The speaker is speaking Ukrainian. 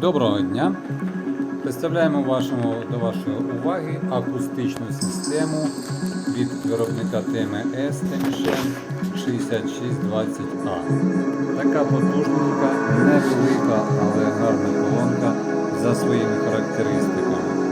Доброго дня! Представляємо вашому, до вашої уваги акустичну систему від виробника ТМС Темішен 6620А. Така потужненька, невелика, але гарна колонка за своїми характеристиками.